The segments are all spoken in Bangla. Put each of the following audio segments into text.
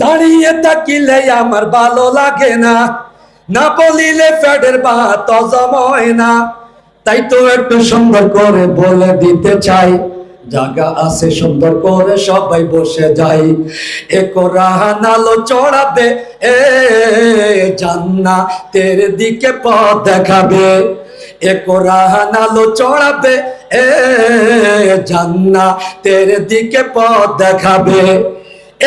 দাঁড়ায় থাকিলে আমার ভালো লাগে না। না বলিলে হয় না। তাই তো একটু সুন্দর করে বলে দিতে চাই। জায়গা আছে, সুন্দর করে সবাই বসে যাই এ কোরআন আলো চড়াবে, এ জান্না তের দিকে পথ দেখাবে। এ কোরআন আলো চড়াবে, এ জান্না তের দিকে পথ দেখাবে।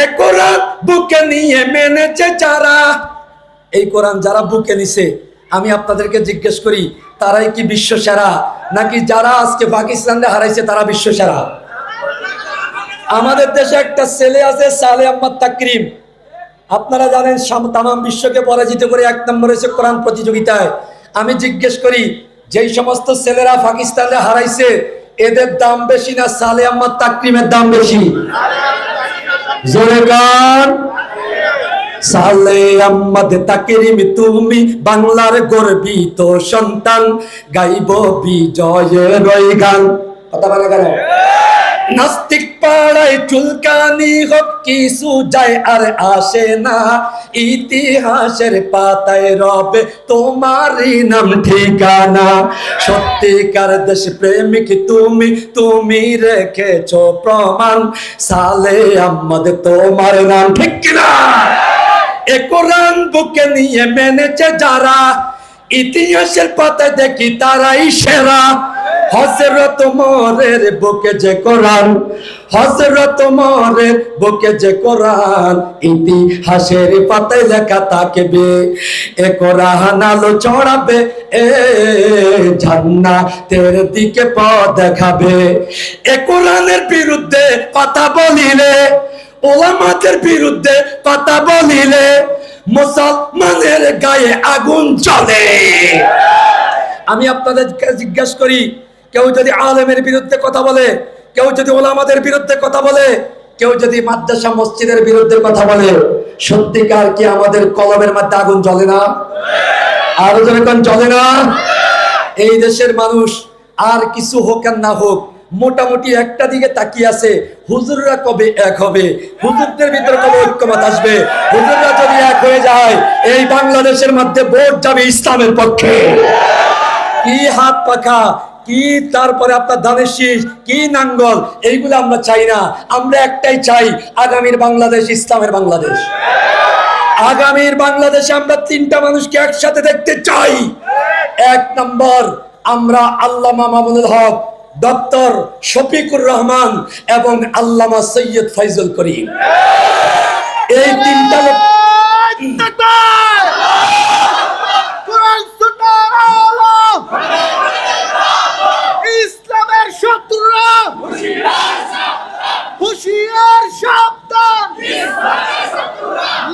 এ কোরআন বুকে নিয়ে মেনেছে যারা। এই কোরআন যারা বুকে নিছে, আমি আপনাদেরকে জিজ্ঞেস করি, তারাই কি বিশ্ব সেরা নাকি যারা আজকে পাকিস্তানে হারাইছে, তারা বিশ্ব সেরা আমাদের দেশে একটা ছেলে আছে, সালে আহমদ তাকরিম। আপনারা জানেন তামাম বিশ্বকে পরাজিত করে এক নম্বর হয়েছে কোরআন প্রতিযোগিতায়। আমি জিজ্ঞেস করি যেই সমস্ত ছেলেরা পাকিস্তানে হারাইছে, এদের দাম বেশি না? সালে আহমদ তাকরিমের দাম বেশি। জোরে গান। সালে আম্মাদ তাকিরিম, তুমি বাংলার গর্বিত সন্তান, গাইব বিজয়ের গান কথা বলা গেল? নাস্তিক পাড়ায় চুলকানি হোক, কিছু যায় আর আসে না। ইতিহাসের পাতায় রবে তোমারই নাম ঠিকানা। সত্যিকার দেশ প্রেমিক তুমি তুমি রেখেছ প্রমাণ। সালে আম্মদ তোমার নাম ঠিক কিনা? এ কোরআন বুকে নিয়ে মেনেছে যারা, ইতিহাসের পাতায় দেখি তারাই সেরা। হজরত মরের বুকে যে কোরআন হজরত মরের বুকে যে কোরআন, ইতিহাসের পাতায় লেখা থাকবে। এ কোরআন আলো চড়াবে এ জান্নাতের দিকে পথ দেখাবে। এ কোরআনের বিরুদ্ধে কথা বলিলে, ওলামাদের বিরুদ্ধে কথা বলিলে, মুসলমানের গায়ে আগুন জ্বলে। আমি আপনাদের জিজ্ঞাসা করি কেউ যদি আলেমের বিরুদ্ধে কথা বলে, কেউ যদি ওলামাদের বিরুদ্ধে কথা বলে, কেউ যদি মাদ্রাসা মসজিদের বিরুদ্ধে কথা বলে, সত্যিকার কি আমাদের কলমের মধ্যে আগুন জ্বলে না? আরও যেরকম জ্বলে না? এই দেশের মানুষ আর কিছু হোক আর না হোক, মোটামুটি একটা দিকে তাকিয়ে আছে, হুজুররা কবে এক হবে? হুজুরদের ভিতরে কবে ঐক্যমত আসবে? হুজুররা যদি এক হয়ে যায়, এই বাংলাদেশের মধ্যে ভোট যাবে ইসলামের পক্ষে। কি হাত পাখা কি তারপরে আপনার ধানের শীষ কি নাঙ্গল এইগুলো আমরা চাই না। আমরা একটাই চাই আগামীর বাংলাদেশ ইসলামের বাংলাদেশ। আগামীর বাংলাদেশে আমরা তিনটা মানুষকে একসাথে দেখতে চাই। এক নম্বর আমরা আল্লামা মামুনুল হক ডক্টর শফিকুর রহমান এবং আল্লামা সৈয়দ ফৈজুল করিম। এই তিনটা লোক কোরআন সুন্নাহর আলো ইসলামের শত্রুরা হুশিয়ার সাবধান।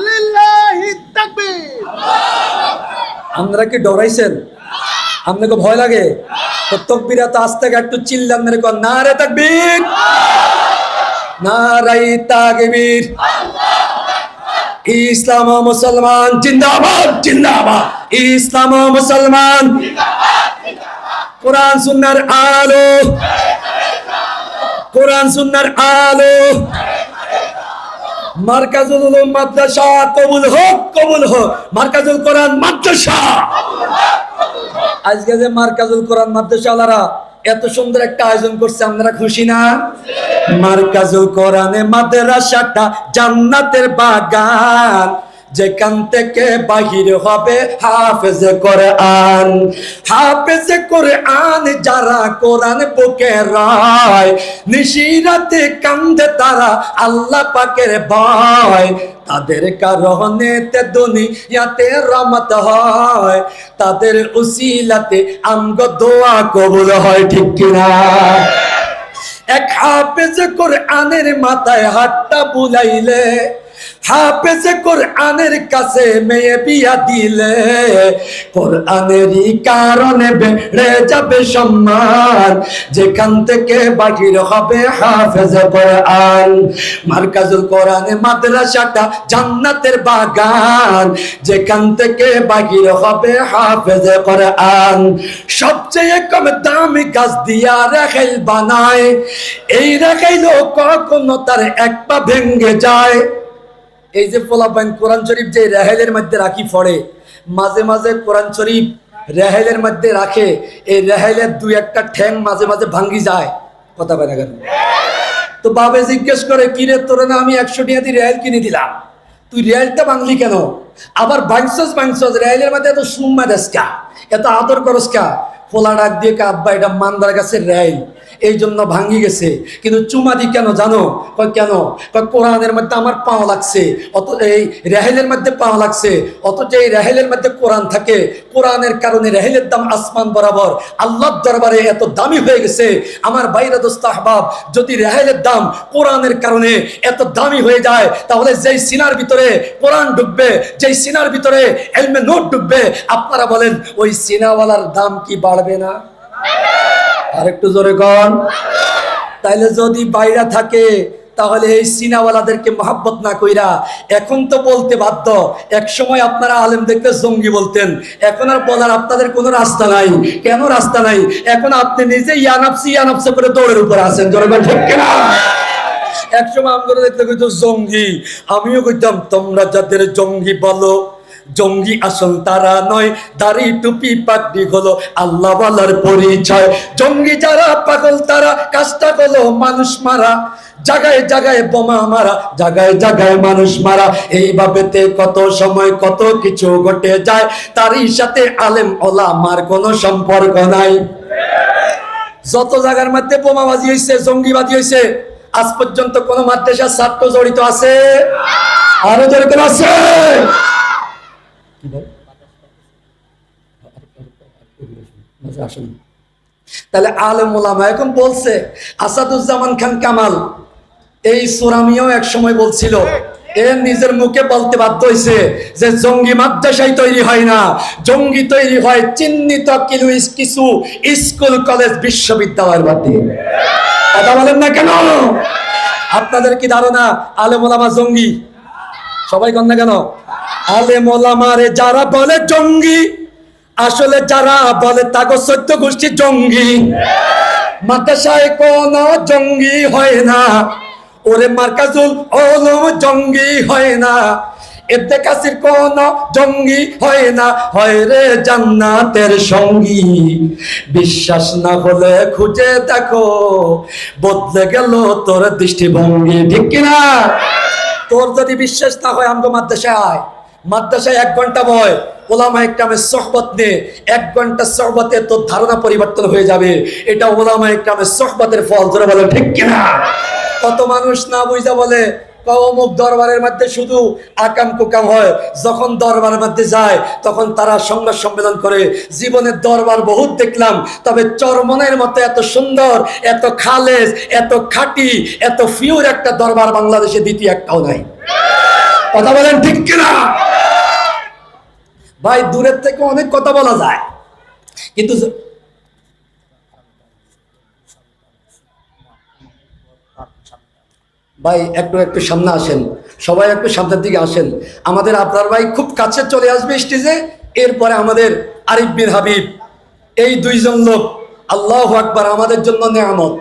লিল্লাহি তাকবীর। আপনারা কি ডরাইছেন? আপনাকে ভয় লাগে? তো তকবিরা আজ থেকে একটু চিল্লান মেরে কর না রে তাকবীর! না রাই তাকবীর! ইসলাম ও মুসলমান জিন্দাবাদ জিন্দাবাদ! ইসলাম ও মুসলমান কোরআন সুন্নার আলো! কোরআন সুন্নার আলো। মার্কাজুল উলুম মাদ্রাসা, কবুল হোক কবুল হোক। মার্কাজুল কোরআন মাদ্রাসা। আজকে যে মার্কাজুল কোরআন মাদ্রাসাওয়ালারা এত সুন্দর একটা আয়োজন করছে, আপনারা খুশি না? মার্কাজুল কোরআনে মাদ্রাসাটা জান্নাতের বাগান। যেখান থেকে বাহির হবে হাফেজে করে আন হাফেজে করে আন যারা কোরআন বুকে রায়, নিশিরাতে কান্দে তারা আল্লাহ পাকের ভয়। তাদের কারণে তে দুনিয়াতে রহমত হয়, তাদের উসিলাতে আমগো দোয়া কবুল হয়, ঠিক কিনা? এক হাফেজ করে আনের মাথায় হাতটা বুলাইলে হাফেজে কোরআনের কাছে মেয়ে বিয়া দিলে, কোরআনেরই কারণে বেড়ে যাবে সম্মান। যেখান থেকে বাহির হবে হাফেজে কোরআন। মার্কাজুল কোরআনে মাদ্রাসাটা জান্নাতের বাগান। যেখান থেকে বাহির হবে হাফেজে কোরআন। সবচেয়ে কম দামি গাছ দিয়া রেখাইল বানায়। এই রেখাইল কখনো তার এক পা ভেঙ্গে যায়। এই যে পোলাপাইন কোরআন শরীফ যে রেহেলের মধ্যে রাখি পড়ে মাঝে মাঝে কোরআন শরীফ রেহেলের মধ্যে রাখে, এই রেহেলের দুই একটা ঠ্যাং মাঝে মাঝে ভাঙ্গি যায়। কথা বলে কেন? তো বাবে জিজ্ঞেস করে কিরে তোর না আমি একশো টাকা দিয়ে রেল কিনে দিলাম? তুই রেলটা ভাঙলি কেন? আবার ভাঙছস ভাঙছস রেলের মধ্যে এত সুম্মা দেশকা এত আদর করস কা? ফোলা ডাক দিয়ে কা আব্বা এটা মান্দার কাছে রেল এই জন্য ভাঙি গেছে। কিন্তু চুমাদি কেন জানো? কয়, কেন? কয়, কোরআনের মধ্যে আমার পাও লাগছে। অত এই রেহেলের মধ্যে পাও লাগছে। অথচ এই রেহেলের মধ্যে কোরআন থাকে, কোরআনের কারণে রেহেলের দাম আসমান বরাবর। আল্লাহর দরবারে এত দামি হয়ে গেছে। আমার বাইরে দোস্ত আহবাব, যদি রেহেলের দাম কোরআনের কারণে এত দামি হয়ে যায়, তাহলে যেই সিনার ভিতরে কোরআন ঢুকবে, যেই সিনার ভিতরে এলমে নোট ঢুকবে, আপনারা বলেন, ওই সিনাওয়ালার দাম কি বাড়বে না? আর একটু জোরে কন। তাইলে যদি বাইরা থাকে তাহলে এই সিনাওয়ালাদেরকে মহাব্বত না কইরা এখন তো বলতে বাধ্য। এক সময় আপনারা আলেম দেখতে জঙ্গি বলতেন। এখন আর বলার আপনাদের কোনো রাস্তা নাই। কেন রাস্তা নাই? এখন আপনি নিজে ইয়ানাপসি ইয়ানাপসি করে দৌড়ের উপর আছেন। বলেন, ঠিক কিনা? একসময় আমগুলো দেখতে কইতো জঙ্গি। আমিও কইতাম তোমরা যাদের জঙ্গি বলো জঙ্গি আসল, তারা নয়। দাড়ি, টুপি, পাগড়ি হলো আল্লাহ বলার পরিচয়। জঙ্গি যারা, পাগল তারা, কাজটা হলো মানুষ মারা। জাগায় জাগায় বোমা মারা, জাগায় জাগায় মানুষ মারা। এইভাবেতে কত সময় কত কিছু ঘটে যায়। তারই সাথে আলেম ওলা মার কোনো সম্পর্ক নাই। যত জায়গার মধ্যে বোমাবাজি হয়েছে জঙ্গিবাদী হয়েছে আজ পর্যন্ত কোন মাদ্রাসার ছাত্র জড়িত আছে? আরও জড়িত আছে? কি? আচ্ছা, আসুন। তাহলে আলেম ওলামা এখন বলছে আসাদুজ্জামান খান কামাল এই সোরামিও এক সময় বলছিল এ নিজের মুখে বলতে বাধ্য হয়েছে যে জঙ্গি মাদ্রাসাই তৈরি হয় না। জঙ্গি তৈরি হয় চিহ্নিত কিছু স্কুল কলেজ বিশ্ববিদ্যালয়ের মধ্যে। কথা বলেন না কেন? আপনাদের কি ধারণা আলেম ওলামা জঙ্গি? সবাই কন না কেন? আলেম ওলামারে যারা বলে জঙ্গি, আসলে যারা বলে তাগো সত্য গোষ্ঠী জঙ্গি। মাদ্রাসায় কোন জঙ্গি হয় না, ওরে মার্কাজুল ওলম জঙ্গি হয় না। এতে কাসির কোন জঙ্গি হয় না, হয় রে জান্নাতের সঙ্গী। বিশ্বাস না হলে খুঁজে দেখো, বদলে গেল তোর দৃষ্টিভঙ্গি, ঠিক কিনা? তোর যদি বিশ্বাস না হয় আমগো মাদ্রাসায় মাদ্রাসায় এক ঘণ্টা বয় ওলামা একরামের সহবত নে এক ঘণ্টা সহবতে তোর ধারণা পরিবর্তন হয়ে যাবে। এটা ওলামা একরামের সহবতের ফল ধরে বলে ঠিক কিনা? কত মানুষ না বুঝা বলে অমুক দরবারের মধ্যে শুধু আকাম কুকাম হয়। যখন দরবারের মধ্যে যায়, তখন তারা সংবাদ সম্মেলন করে। জীবনের দরবার বহুত দেখলাম, তবে চরমনের মতো এত সুন্দর, এত খালেজ, এত খাঁটি, এত ফিউর একটা দরবার বাংলাদেশে দ্বিতীয় একটাও নাই। কথা বলেন ঠিক কিনা? ভাই, দূরের থেকে অনেক কথা বলা যায়। কিন্তু ভাই, একটু একটু সামনে আসেন। সবাই একটু সামনের দিকে আসেন। আমাদের আপনার ভাই খুব কাছে চলে আসবে স্টেজে। এরপরে আমাদের আরিফ বিন হাবিব। এই দুইজন লোক আল্লাহ আকবার আমাদের জন্য নেয়ামত।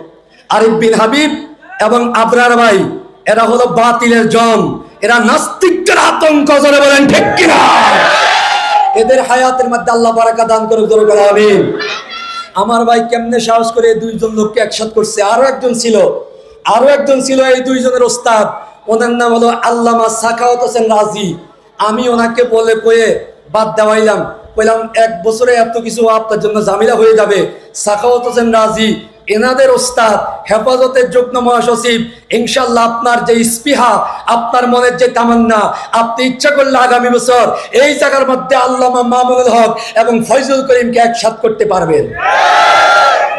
আরিফ বিন হাবিব এবং আবরার ভাই, এরা হলো বাতিলের জম এরা নাস্তিকদের আতঙ্ক, জোরে বলেন, ঠিক কিনা? এদের হায়াতের মধ্যে আল্লাহ বারাকা দান করে জোরে বলে আমিন। আমার ভাই কেমনে সাহস করে দুইজন লোককে একসাথ করছে? আরও একজন ছিল, আরও একজন ছিল এই দুইজনের ওস্তাদ। ওনার নাম হলো আল্লামা সাখাওয়াত হোসেন রাজি। আমি ওনাকে বলে কয়ে বাদ দেওয়াইলাম। কইলাম, এক বছরে এত কিছু আপনার জন্য জামিলা হয়ে যাবে। সাখাওয়াত হোসেন রাজি এনাদের ওস্তাদ, হেফাজতের যুগ্ম মহাসচিব ইনশাল্লাহ আপনার যে স্পৃহা আপনার মনের যে তামান্না, আপনি ইচ্ছা করলে আগামী বছর এই জায়গার মধ্যে আল্লামা মামুনুল হক এবং ফয়জুল করিমকে একসাথ করতে পারবেন।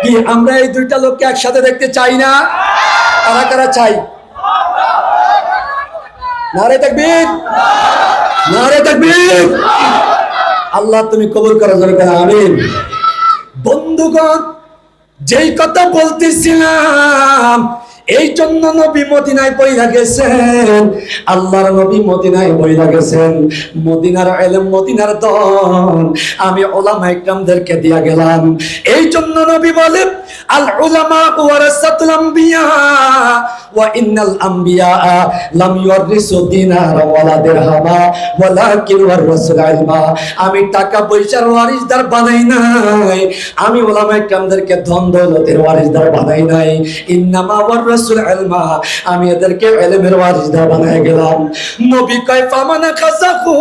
কি, আমরা এই দুইটা লোককে একসাথে দেখতে চাই না? কারা কারা চাই? নারে তাকবীর। নারে তাকবীর। আল্লাহ তুমি কবুল করো, জোরে আমিন। বন্ধুগণ যেই কথা বলতেছিলাম এই জন্য নবী মদিনায় বইরা গেছেন। আল্লাহর নবী মদিনায় বইরা গেছেন। মদিনার এলেম, মদিনার দন আমি ওলামা ইকরামদেরকে দিয়া গেলাম। এই জন্য নবী বলে, আল উলামা ওয়ারাসাতুল ওয়া ইন্নাল লাম ইউরিসু দিনার ওয়ালা দিরহামা ওয়ালাকিন আমি টাকা পয়সার ওয়ারিসদার বানাই নাই। আমি ওলামা ইকরামদেরকে ধন দৌলতের ওয়ারিসদার বানাই নাই। ইন্নামা ওয়ারাসুল ইলমা আমি এদেরকে ইলমের ওয়ারিসদার বানাই গেলাম। নবী কয়, ফামানা খাযাকু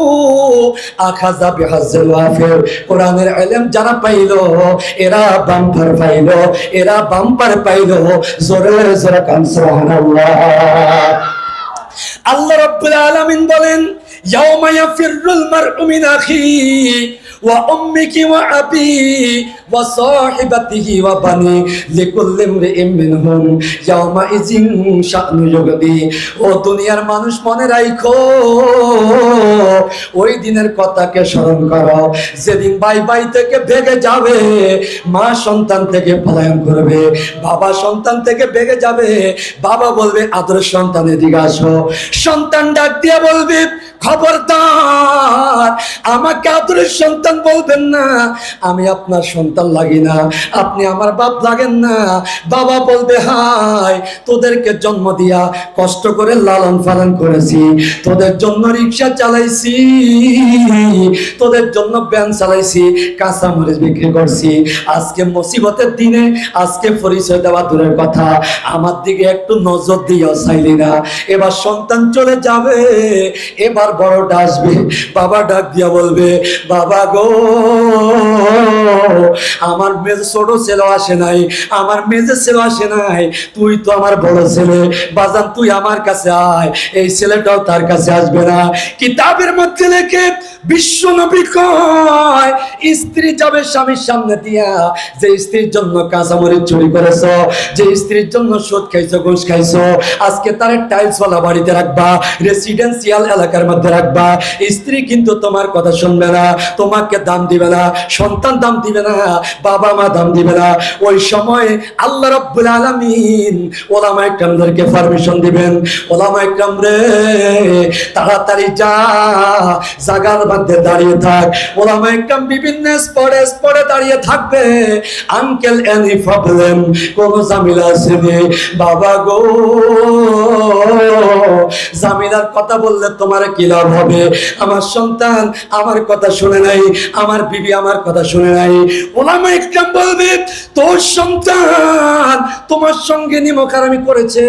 আখাযা বিহাজ্জিল ওয়াফির। কোরআনের ইলম যারা পাইলো, এরা বাম্পার পাইলো, এরা বাম্পার পাইলো। জোরে জোরে কান, সুবহানাল্লাহ। আল্লাহ রাব্বুল আলামিন বলেন, ইয়াউমা ইয়াফিরুল মার'উ মিন আখি সাহিবাতিহি ওয়া বানি লিকুল্লি ইমরিইম মিনহুম ইয়াউমা ইযিন শা'নু ইউগদি। ও মানুষ, মনে রাখো ওই দিনের কথাকে স্মরণ করো। যেদিন ভাই ভাই থেকে ভেগে যাবে, মা সন্তান থেকে পলায়ন করবে, বাবা সন্তান থেকে ভেগে যাবে, বাবা বলবে আদর সন্তান, এদিকে আসো। সন্তান ডাক দিয়ে বলবে খবরদার, আমাকে আদরের সন্তান বলবেন না, আমি আপনার সন্তান লাগি না, আপনি আমার বাপ লাগেন না। বাবা বলবে, হাই, তোদেরকে জন্ম দিয়া কষ্ট করে লালন পালন করেছি, তোদের জন্য রিক্সা চালাইছি, তোদের জন্য ব্যান চালাইছি, কাঁচা মরিচ বিক্রি করছি। আজকে মুসিবতের দিনে, আজকে পরিচয় দেওয়া দূরের কথা, আমার দিকে একটু নজর দিয়েও চাইলি না এবার সন্তান চলে যাবে, এবার বড়টা আসবে বাবা ডাক দিয়া বলবে, বাবা গো, আমার মেজে ছোট ছেলে আসে নাই, আমার মেজে ছেলে আসে নাই, তুই তো আমার বড় ছেলে, বাজান তুই আমার কাছে আয়, এই ছেলেটাও তার কাছে আসবে না। কিতাবের মধ্যে লেখে, বিশ্ব নবী কয়, স্ত্রী যাবে স্বামীর সামনে দিয়া, যে স্ত্রীর জন্য কাঁচামরিচ চুরি করেছ, যে স্ত্রীর জন্য সুদ খাইছো, ঘুষ খাইছো, আজকে তার টাইলস ওয়ালা বাড়িতে রাখবা রেসিডেন্সিয়াল এলাকার মধ্যে রাখবা। স্ত্রী কিন্তু তোমার কথা শুনবে না, তোমাকে দাম দিবে না, সন্তান দাম দিবে না, বাবা মা দাম দিবে না। ওই সময় আল্লাহ রাব্বুল আলামিন ওলামা ইকরামদেরকে পারমিশন দিবেন। ওলামা ইকরাম রে, তাড়াতাড়ি যা, জাগার মধ্যে দাঁড়িয়ে থাক। ওলামা ইকরাম বিভিন্ন স্পটে স্পটে দাঁড়িয়ে থাকবে। আঙ্কেল এনি প্রবলেম কোন ঝামেলা আছে? বাবা গো জামিলার কথা বললে তোমার কি লাভ হবে। আমার সন্তান আমার কথা শুনে নাই, আমার বিবি আমার কথা শুনে নাই। ওলামা ইকরাম বলবে, তোর সন্তান তোমার সঙ্গে নিমখারামি করেছে,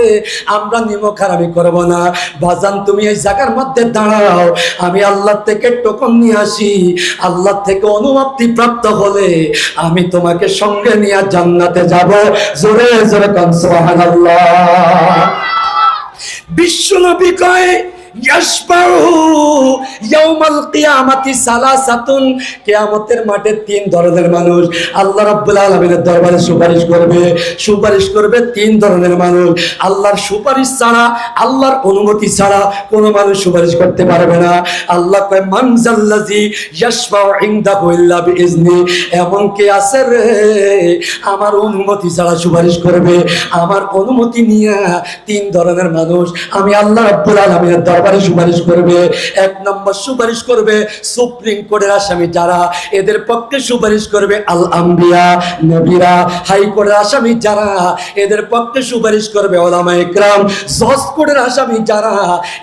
আমরা নিমখারামি করব না। বাজান, তুমি এই জায়গার মধ্যে দাঁড়াও, আমি আল্লাহ থেকে টোকন নিয়ে আসি। আল্লাহ থেকে অনুমতি প্রাপ্ত হলে আমি তোমাকে সঙ্গে নিয়ে জান্নাতে যাব। জোরে জোরে কান, সুবহানাল্লাহ। বিশ্বনবী কয় কিয়ামতের মাঠে তিন ধরনের মানুষ। আল্লাহ দরবারে সুপারিশ করবে। সুপারিশ করবে তিন ধরনের মানুষ। আল্লাহর সুপারিশ ছাড়া, আল্লাহর অনুমতি ছাড়া কোনো মানুষ সুপারিশ করতে পারবে না। আল্লাহ এমন কে আছে রে? আমার অনুমতি ছাড়া সুপারিশ করবে। আমার অনুমতি নিয়ে তিন ধরনের মানুষ। আমি আল্লাহ রাব্বুল আলামিনের দরবারে সুপারিশ করবে, এক নম্বর সুপারিশ করবে সুপ্রিম কোর্টের আসামি যারা? এদের পক্ষে সুপারিশ করবে আল আম্বিয়া নবীরা হাইকোর্টের আসামি যারা? এদের পক্ষে সুপারিশ করবে ওলামা ইকরাম, জজ কোর্টের আসামি যারা?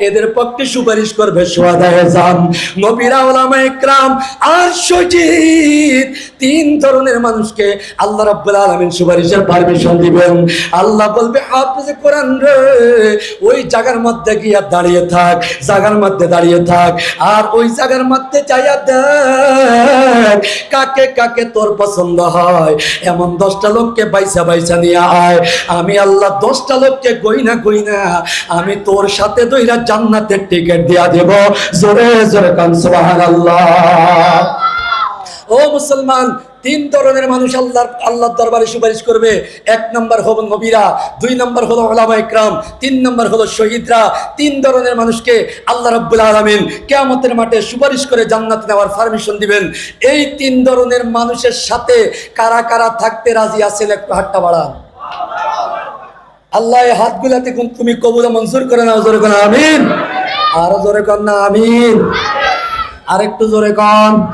এদের পক্ষে সুপারিশ করবে সোয়াদায়ে নবীরা, ওলামা ইকরাম আর সজিদ তিন ধরনের মানুষকে আল্লাহ রাব্বুল আলামিন সুপারিশের পারমিশন দিবেন। আল্লাহ বলবে হাফেজে কোরআন রে, ওই জায়গার মধ্যে গিয়া দাঁড়িয়ে থাক। জায়গার মধ্যে দাঁড়িয়ে থাক। আর ওই জায়গার মধ্যে যাইয়া দেখ, কাকে কাকে তোর পছন্দ হয়। এমন দশটা লোককে বাইসা বাইসা নিয়ে আয়। আমি আল্লাহ দশটা লোককে গইনা গইনা আমি তোর সাথে দইরা জান্নাতের টিকিট দিয়া দেব। জোরে জোরে কান, সুবহানাল্লাহ। ও মুসলমান তিন ধরনের মানুষ আল্লাহ আল্লাহর দরবারে সুপারিশ করবে। এক নম্বর হলো নবীরা, দুই নম্বর হলো ওলামা ইকরাম, তিন নম্বর হলো শহীদরা। তিন ধরনের মানুষকে আল্লাহ রাব্বুল আলামিন কিয়ামতের মাঠে সুপারিশ করে জান্নাত নেওয়ার পারমিশন দিবেন। এই তিন ধরনের মানুষের সাথে কারা কারা থাকতে রাজি আছেন একটু হাতটা বাড়ান। আল্লাহ হাতগুলাতে কোন- তুমি কবুল মঞ্জুর করে নাও, জোরে কোন, আমিন। আরও জোরে কর না, আমিন। আরেকটু জোরে কন।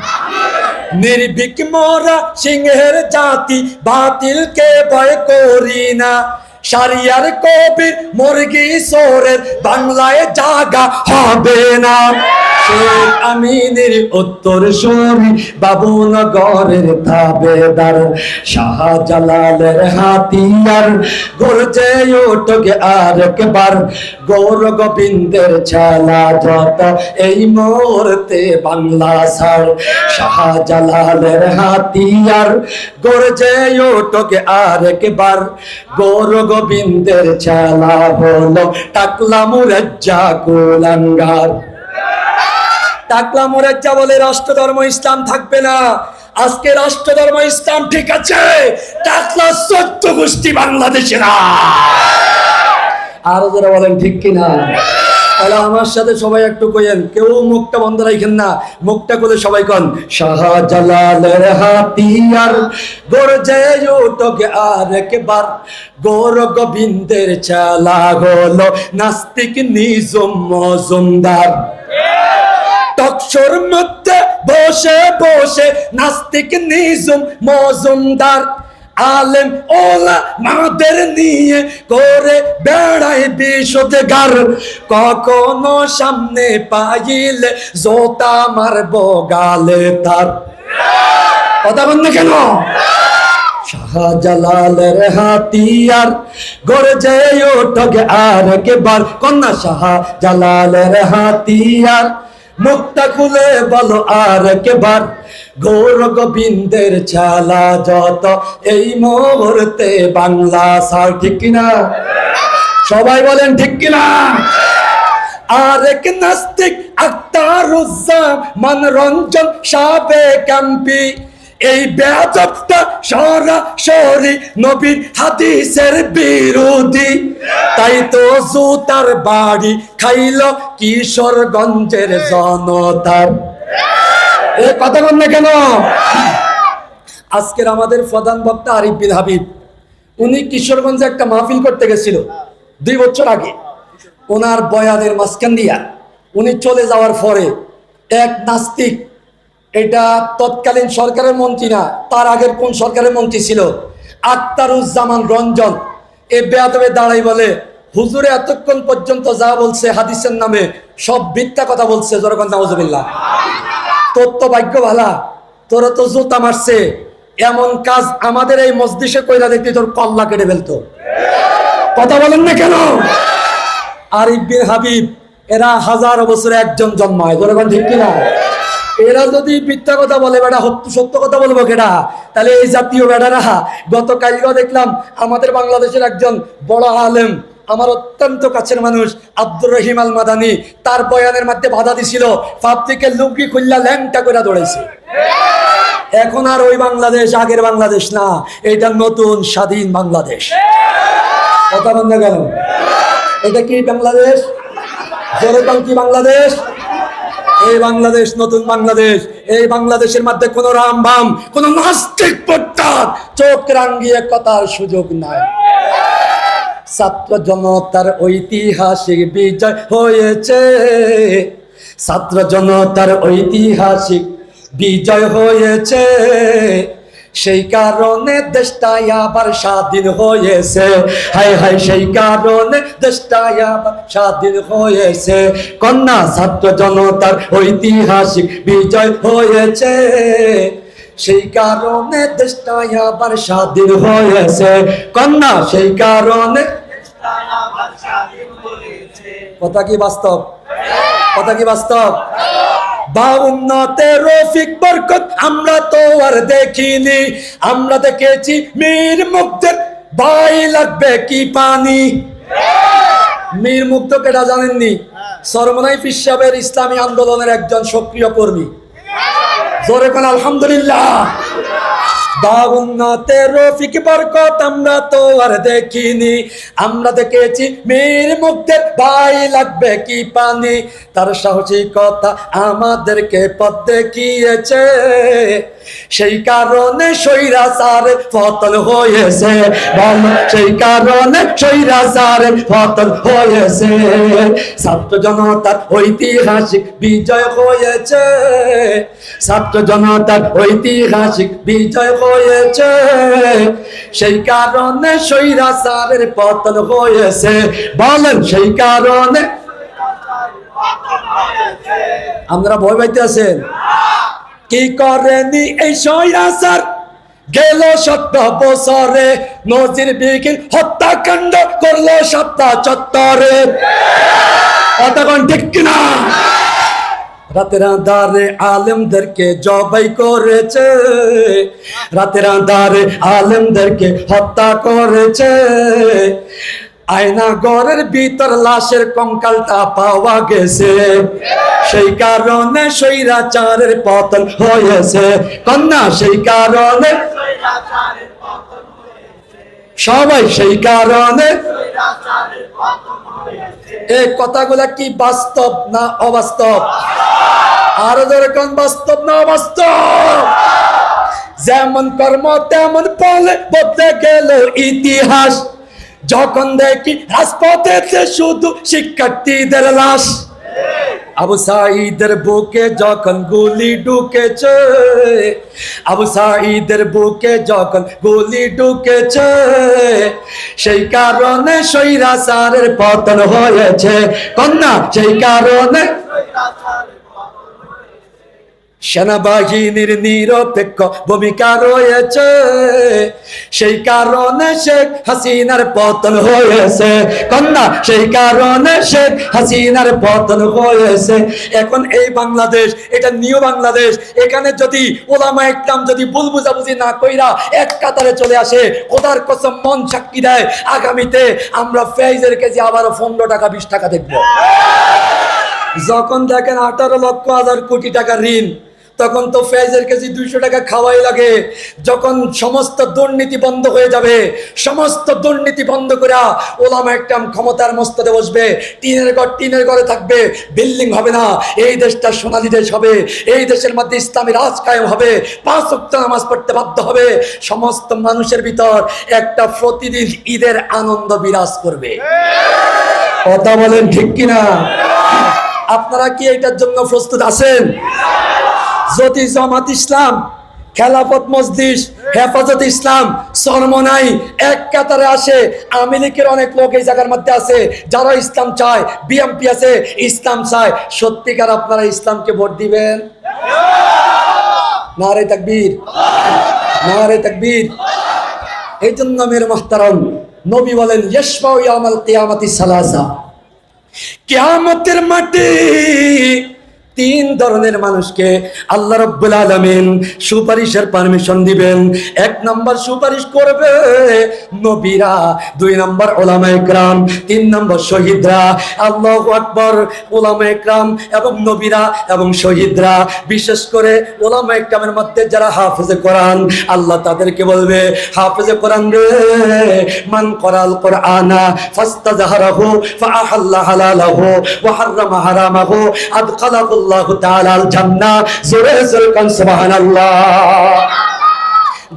নির্ভীক মোরা সিংহের জাতি বাতিলকে ভয় করি না সারিয়ার কবির মুরগি সোরের বাংলায় জাগা হবে না। আমিনের উত্তর সরি বাবুনগরের তাবেদার শাহজালালের হাতিয়ার। গর্জে ওঠকে আর একবার গৌর গোবিন্দের যত এই মুহূর্তে বাংলা সার শাহজালালের হাতিয়ার। গর্জে ওঠকে আর একবার গৌর গোবিন্দের চালা হলো টাকলা মুরাজ্জা কুলাঙ্গার। টাকলা মোরাজ্জা বলে রাষ্ট্র ধর্ম ইসলাম থাকবে না। আজকে রাষ্ট্র ধর্ম ইসলাম ঠিক আছে, টাকলা সত্য গোষ্ঠী বাংলাদেশে না আরও যারা বলেন, ঠিক কিনা? তাহলে আমার সাথে সবাই একটু কইেন কেউ মুখটা বন্ধ রাখেন না, মুখটা করে সবাই কন। শাহজালালের হাতিয়ার গর্জে ওঠকে আর গৌর গোবিন্দের চালা হলো নাস্তিক নিজম মজুমদার। টকশোর মধ্যে বসে বসে নাস্তিক নিজম মজুমদার। আলেম ওলা মাদের নিয়ে করে বেড়ায় বিষোদগার কখনো সামনে পাইলে জোতা মারব গালে তার। কথা না কেন? শাহজালালের হাতিয়ার গর্জে ওঠকে আর একবার। কন্যা শাহজালালের হাতিয়ার মুখটা খুলে বলো আর কেবার? গৌর গোবিন্দের চালা যত, এই মুহূর্তে বাংলা সার ঠিক কিনা? সবাই বলেন ঠিক কিনা? আরেক নাস্তিক আক্তারুজ্জামান মনোরঞ্জন সাবে ক্যাম্পি এই বেদবটা সরাসরি নবীর হাদিসের বিরোধী। তাই তো জুতার বাড়ি খাইল কিশোরগঞ্জের জনতার। এ কথা বল না কেন? আজকের আমাদের প্রধান বক্তা আরিফ বিন হাবিব, উনি কিশোরগঞ্জে একটা মাহফিল করতে গেছিল দুই বছর আগে। ওনার বয়ানের মাঝখান দিয়া উনি চলে যাওয়ার পরে এক নাস্তিক এটা তৎকালীন সরকারের মন্ত্রী না, তার আগের কোন সরকারের মন্ত্রী ছিল? আক্তারুজ্জামান রঞ্জন। এ বেয়াদবে দাঁড়াই বলে, হুজুরে, এতক্ষণ পর্যন্ত যা বলছে হাদিসের নামে, সব মিথ্যা কথা বলছে। জরগন নাউজুবিল্লাহ। তোর তো ভাগ্য ভালা তোরা তো জুতা মারছে। এমন কাজ আমাদের এই মসজিষে কইরা দেখতে তোর কল্লা কেটে ফেলতো। কথা বলেন না কেন? আরিফ বিন হাবিব, এরা হাজার বছরে একজন জন্মায়। জনগণ ঠিক কিনা? এরা যদি মিথ্যা কথা বলে, বেটা, সত্য কথা বলব কেডা? তাহলে এই জাতীয় বেটারা গতকালকেও দেখলাম আমাদের বাংলাদেশের একজন বড় আলেম, আমার অত্যন্ত কাছের মানুষ, আব্দুর রহিম আল মাদানি তার বয়ানের মধ্যে বাধা দিছিল থেকে লুঙ্গি খুললা ল্যাংটা করে দৌড়াইছে। এখন আর ওই বাংলাদেশ আগের বাংলাদেশ না, এটা নতুন স্বাধীন বাংলাদেশ। কথা বন্ধ গেল। এটা কি বাংলাদেশ? জনগণ কি বাংলাদেশ? এই বাংলাদেশ, নতুন বাংলাদেশ। এই বাংলাদেশের মধ্যে কোন রাম বাম, কোন নাস্তিক প্রত্যাদ চোখ রাঙ্গিয়ে কথার সুযোগ নাই। ছাত্র জনতার ঐতিহাসিক বিজয় হয়েছে। ছাত্র জনতার ঐতিহাসিক বিজয় হয়েছে। সেই কারণে দেশটাই আবার স্বাধীন হয়েছে। হাই হাই সেই কারণে দেশটাই আবার স্বাধীন হয়েছে। কন্যা ছাত্র জনতার ঐতিহাসিক বিজয় হয়েছে। সেই কারণে দেশটাই আবার স্বাধীন হয়েছে। কন্যা সেই কারণে কথা কি বাস্তব? কথা কি বাস্তব? বাউন্নতে রফিক বরকত, আমরা তো আর দেখিনি। আমরা দেখেছি মীর মুক্তের বাই লাগবে কি পানি। মীর মুক্ত কেটা জানেননি? সরমনাই পিসাবের ইসলামী আন্দোলনের একজন সক্রিয় কর্মী। জোরে কোন, আলহামদুলিল্লাহ। দাউন্নতে রফিক বরকত আমরা তো আর দেখিনি। আমরা দেখেছি মীর মুক্তের ভাই লাগবে কি পানি? তার সাহসিকতা আমাদেরকে পথ দেখিয়েছে। সেই কারণে সৈরাচার পতন হয়েছে। বল, সেই কারণে সৈরাচার পতন হয়েছে। ছাত্র জনতার ঐতিহাসিক বিজয় হয়েছে। ছাত্র জনতার ঐতিহাসিক বিজয় হয়েছে। সেই কারণে সৈরাচারের পতন হয়েছে। বলেন সেই কারণে। আমরা ভয় পাইতে আছেন কি করেনি এই সৈরাচার গেল সত্য বছরে নজির বিঘিন হত্যাকাণ্ড করল সত্তা চত্বরে। কতক্ষণ ঠিক কিনা? রাতের আধারে আলেমদেরকে জবাই করেছে। রাতের আধারে আলেমদেরকে হত্যা করেছে। আয়না ঘরের ভিতর লাশের কঙ্কালটা পাওয়া গেছে। সেই কারণে সৈরাচারের পতন হয়েছে। কন্যা, সেই কারণে সবাই সেই কারণে এই কথাগুলা কি বাস্তব না অবাস্তব? আরও যেরকম বাস্তব না অবাস্তব? যেমন কর্ম, তেমন ফলে বদলে গেল ইতিহাস। যখন দেখি রাজপথেতে শুধু শিক্ষার্থীদের লাশ। আবু সাঈদের বুকে যখন গুলি ঢুকেছে, আবু সাঈদের বুকে যখন গুলি ঢুকেছে, সেই কারণে সৈরাচারের পতন হয়েছে। কন্যা, সেই কারণে সেনাবাহিনীর নিরপেক্ষ ভূমিকা রয়েছে। সেই কারণে শেখ হাসিনার পতন হয়েছে। কন্যা, সেই কারণে শেখ হাসিনার পতন হয়েছে। এখন এই বাংলাদেশ, এটা নিউ বাংলাদেশ। এখানে যদি ওলামা একদম যদি ভুল বুঝাবুঝি না কইরা এক কাতারে চলে আসে ওদার কসম মন সাক্ষী দেয়, আগামীতে আমরা ফেজের কেজি আবারও পনেরো টাকা, বিশ টাকা দেখব। যখন দেখেন আঠারো লক্ষ, হাজার কোটি টাকা ঋণ তখন তো ফেজের কেজি দুইশো টাকা খাওয়াই লাগে। যখন সমস্ত দুর্নীতি বন্ধ হয়ে যাবে, সমস্ত দুর্নীতি বন্ধ করে ওলামা একটা ক্ষমতার মস্তদে বসবে, টিনের ঘর টিনের ঘরে থাকবে, বিল্ডিং হবে না, এই দেশটা সোনালি দেশ হবে, এই দেশের মধ্যে ইসলামী রাজ কায়েম হবে, পাঁচ ওয়াক্ত নামাজ পড়তে বাধ্য হবে, সমস্ত মানুষের ভিতর একটা প্রতিদিন ঈদের আনন্দ বিরাজ করবে। কথা বলেন ঠিক কিনা? আপনারা কি এটার জন্য প্রস্তুত আছেন? যদি জামাত ইসলাম, খেলাফত মসজিদ হেফাজত ইসলাম সরমনাই এক কাতারে আসে। লীগের অনেক লোক এই জায়গার মধ্যে আছে, যারা ইসলাম চায়, বিএমপি আছে, ইসলাম চায়। সত্যিকার আপনারা ইসলামকে ভোট দিবেন? নারে তাকবীর। নারে তাকবীর। এই জন্য মেরে মোহতারম, নবী বলেন ইয়ামাল কিয়ামাতি সালাসা। কিয়ামতের মাটি তিন ধরনের মানুষকে আল্লাহ রব্বুল আলমিন সুপারিশের পারমিশন দিবেন। এক নম্বর সুপারিশ করবে নবীরা, দুই নম্বর ওলামা একরাম তিন নম্বর শহীদরা। আল্লাহ আকবর ওলামা একরাম এবং নবীরা এবং শহীদরা। বিশেষ করে ওলামা একরামের মধ্যে যারা হাফেজে কোরআন, আল্লাহ তাদেরকে বলবে, হাফেজে কোরআন রে, মান করাল কোরআনা ফাস্তাজাহারাহু ফাআহাল্লা হালালাহু ওয়া হাররামা হারামাহু আদখালাহু আল্লাহু তাআলা আল জান্নাহ জোরে জোরে কান সুবহানাল্লাহ।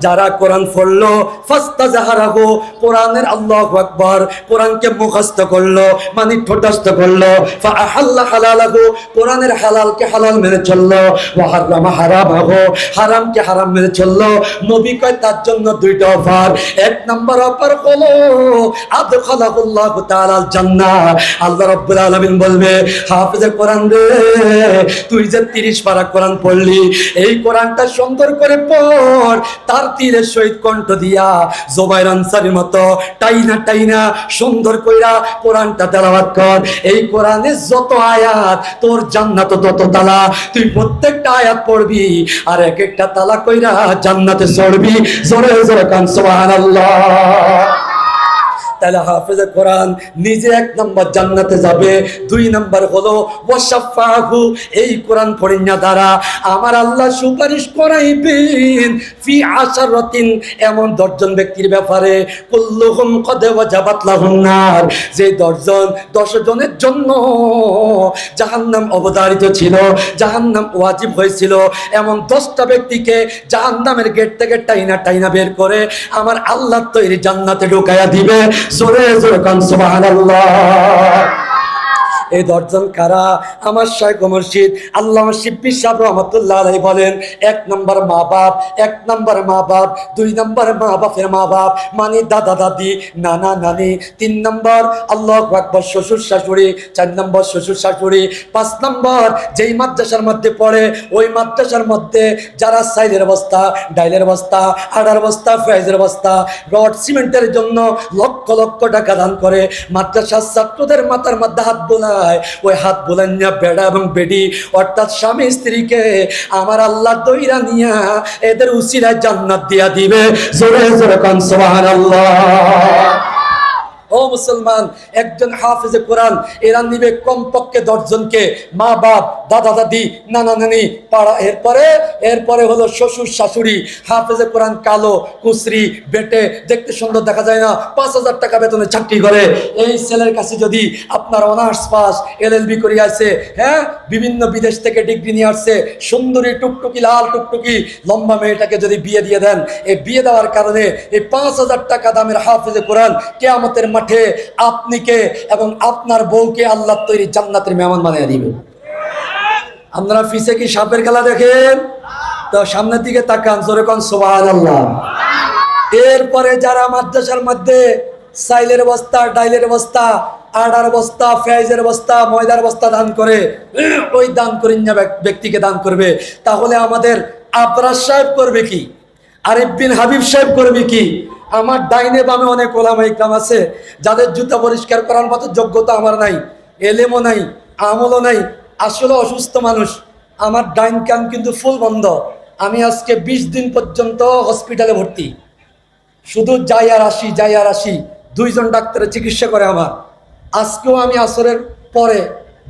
যারা কোরআন পড়ল, ফাস্তাজাহারাহু, কোরআনের আল্লাহু আকবার, কোরআনকে মুখস্থ করল মানে ঠোঁটস্থ করল, ফাআহাল্লা হালালাহু, কোরআনের হালালকে হালাল মেনে চলল ওয়া হারামা হারামাহু, হারামকে হারাম মেনে চলল, নবী কয় তার জন্য দুইটা অফার, এক নাম্বার অফার হলো, আদখালাহুল্লাহু তাআলা জান্নাহ, আল্লাহ রাব্বুল আলামিন বলবে, হাফেজে কোরআন রে, তুই যে 30 পারা কোরআন পড়লি, এই কোরআনটা সুন্দর করে পড়, তার তীরে শহীদ কণ্ঠ দিয়া জোবাইর আনসারের মতো টাইনা টাইনা সুন্দর কইরা কোরআনটা তেলাওয়াত কর। এই কোরআনে যত আয়াত, তোর জান্নাত তত তালা। তুই প্রত্যেকটা আয়াত পড়বি আর এক একটা তালা কইরা জান্নাতে চড়বি। জোরে জোরে কান, সুবহানাল্লাহ। তাহলে হাফেজে কোরআন নিজে এক নম্বর জান্নাতে যাবে। দুই নম্বর হলো ওয়াসাফাহু এই কোরআন পড়িনা দ্বারা আমার আল্লাহ সুপারিশ করাইবেন ফি আশারাতিন এমন দশজন ব্যক্তির ব্যাপারে। কুল্লুহুম কদে ওয়াজাবাত লাহুম নার যে দশজন দশ জনের জন্য জাহান্নাম অবধারিত ছিল, জাহান্নাম ওয়াজিব হয়েছিল। এমন দশটা ব্যক্তিকে জাহান্নামের গেট থেকে টাইনা টাইনা বের করে আমার আল্লাহ তৈরি জান্নাতে ঢুকাইয়া দিবে। জোরে জোরে কান সুবহানাল্লাহ। এই দশজন কারা? আমার শাইখ মুর্শিদ আল্লাহ শিব্বি সাহেব রহমতুল্লাহ আলাই বলেন, এক নম্বর মা বাপ, এক নম্বর মা বাপ, দুই নম্বর মা বাপের মা বাপ মানে দাদা দাদি, নানা নানি, তিন নম্বর আল্লাহ আকবর শ্বশুর শাশুড়ি, চার নম্বর শ্বশুর শাশুড়ি, পাঁচ নম্বর যেই মাদ্রাসার মধ্যে পড়ে, ওই মাদ্রাসার মধ্যে যারা সাইলের বস্তা, ডাইলের বস্তা, আড়ার বস্তা, ফ্রাইজের বস্তা, রড সিমেন্টের জন্য লক্ষ লক্ষ টাকা দান করে, মাদ্রাসার ছাত্রদের মাথার মধ্যে হাত বোলায় ওই হাত বোলাইয়া বেড়া এবং বেডি, অর্থাৎ স্বামী স্ত্রীকে আমার আল্লাহ দইরা নিয়া এদের উচিরা জান্নাত দিয়া দিবে। জোরে জোরে কান, সুবহানাল্লাহ। ও মুসলমান, একজন হাফেজে কোরআন, এরা নিবে কমপক্ষে দশজনকে, মা বাপ, দাদা দাদি, নানা নানি, পাড়া। এরপরে এরপরে হলো শ্বশুর শাশুড়ি, হাফেজে কোরআন কালো কুসরি বেটে, দেখতে সুন্দর দেখা যায় না, পাঁচ হাজার টাকা বেতনে চাকরি করে। এই ছেলের কাছে যদি আপনার honours pass, L L B করে আছে হ্যাঁ বিভিন্ন বিদেশ থেকে ডিগ্রি নিয়ে আসছে সুন্দরী টুকটুকি, লাল টুকটুকি, লম্বা মেয়েটাকে যদি বিয়ে দিয়ে দেন, এই বিয়ে দেওয়ার কারণে এই পাঁচ হাজার টাকা দামের হাফেজে কোরআন কেয়ামতের মাঠে আপনি কে এবং আপনার বউকে আল্লাহ তৈরি জান্নাতের মেহমান বানিয়ে দিবে। আপনারা ফিসে কি সাপের খেলা দেখেন? তো সামনের দিকে তাকান, জোরে কন, সুবহানাল্লাহ। এরপরে যারা মাদ্রাসার মধ্যে সাইলের বস্তা, ডাইলের বস্তা, আড়ার বস্তা, ফেয়াজের বস্তা, ময়দার বস্তা দান করে, ওই দান করিন ব্যক্তিকে দান করবে। তাহলে আমাদের আবরাজ সাহেব করবে কি? আরিফ বিন হাবিব সাহেব করবে কি? আমার ডাইনে বামে অনেক ওলামা ইকরাম আছে, যাদের জুতা পরিষ্কার করার মতো যোগ্যতা আমার নাই, এলেমও নাই, আমলও নাই, আসলে অসুস্থ মানুষ। আমার ডাইন কান কিন্তু ফুল বন্ধ। আমি আজকে বিশ দিন পর্যন্ত হসপিটালে ভর্তি। শুধু যাই আর আসি, যাই আর আসি, দুইজন ডাক্তারের চিকিৎসা করে আমার। আজকেও আমি আসরের পরে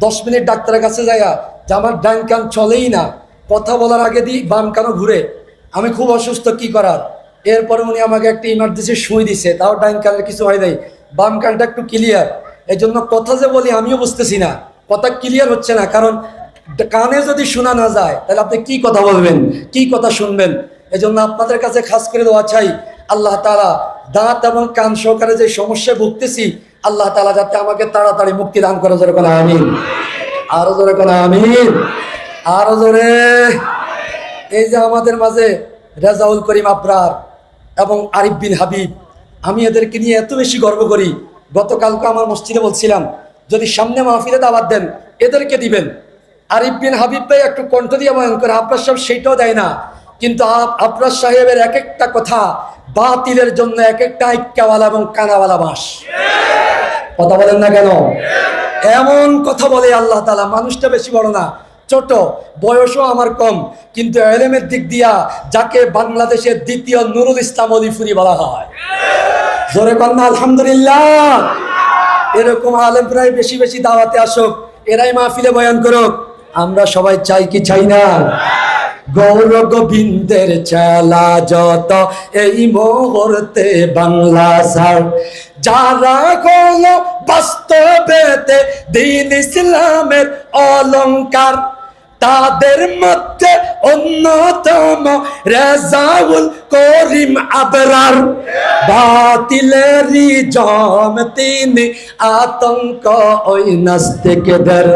দশ মিনিট ডাক্তারের কাছে যাইয়া, যে আমার ডাইন কান চলেই না, কথা বলার আগে দিই বাম কানও ঘুরে, আমি খুব অসুস্থ, কি করার? এরপরে উনি আমাকে একটা ইমার্জেন্সি শুই দিছে, তাও ডাইন কানের কিছু হয় নাই। বাম কানটা একটু ক্লিয়ার এই জন্য কথা যে বলি আমিও বুঝতেছি না। কথা ক্লিয়ার হচ্ছে না, কারণ কানে যদি শোনা না যায়, তাহলে আপনি কি কথা বলবেন? কি কথা শুনবেন? এই জন্য আপনাদের কাছে খাস করে দেওয়া চাই, আল্লাহ তালা দাঁত এবং কান সহকারে যে সমস্যায় ভুগতেছি, আল্লাহ তালা যাতে আমাকে তাড়াতাড়ি মুক্তি দান করে, জোরে কোনো আমিন। আরও জোরে কোনো আমিন। আরও জোরে। এই যে আমাদের মাঝে রেজাউল করিম আবরার এবং আরিফ বিন হাবিব, আমি এদেরকে নিয়ে এত বেশি গর্ব করি। গতকালকে আমার মসজিদে বলছিলাম, যদি সামনে মাহফিলে দাওয়াত দেন, এদেরকে দিবেন। আরিফ বিন হাবিব ভাই একটু কণ্ঠ দিয়ে করে আপনার সাহেব সেইটাও দেয় না। কিন্তু আপনার সাহেবের এক একটা কথা, বাতিলের জন্য এক একটা আইক্যাওয়ালা এবং কানাওয়ালা বাঁশ কথা বলেন না কেন? এমন কথা বলে আল্লাহ তালা মানুষটা বেশি বড় না। ছোট, বয়সও আমার কম, কিন্তু এলেমের দিক দিয়া যাকে বাংলাদেশের দ্বিতীয় নুরুল ইসলাম অলিফুরি বলা হয়। জোরে কন্যা আলহামদুলিল্লাহ। এরকম আলেম প্রায় বেশি বেশি দাওয়াতে আসুক, এরাই মাহফিলে বয়ান করুক, আমরা সবাই চাই কি চাই না। গৌর গোবিন্দের চালা যত এই মুহূর্তে বাংলা সার যারা হলো বাস্তবেতে দিন ইসলামের অলংকার তাদের মধ্যে অন্যতম রেজাউল করিম আবরার। বাতিলেরি জম তিনি আতঙ্ক ওই নাস্তিকদের।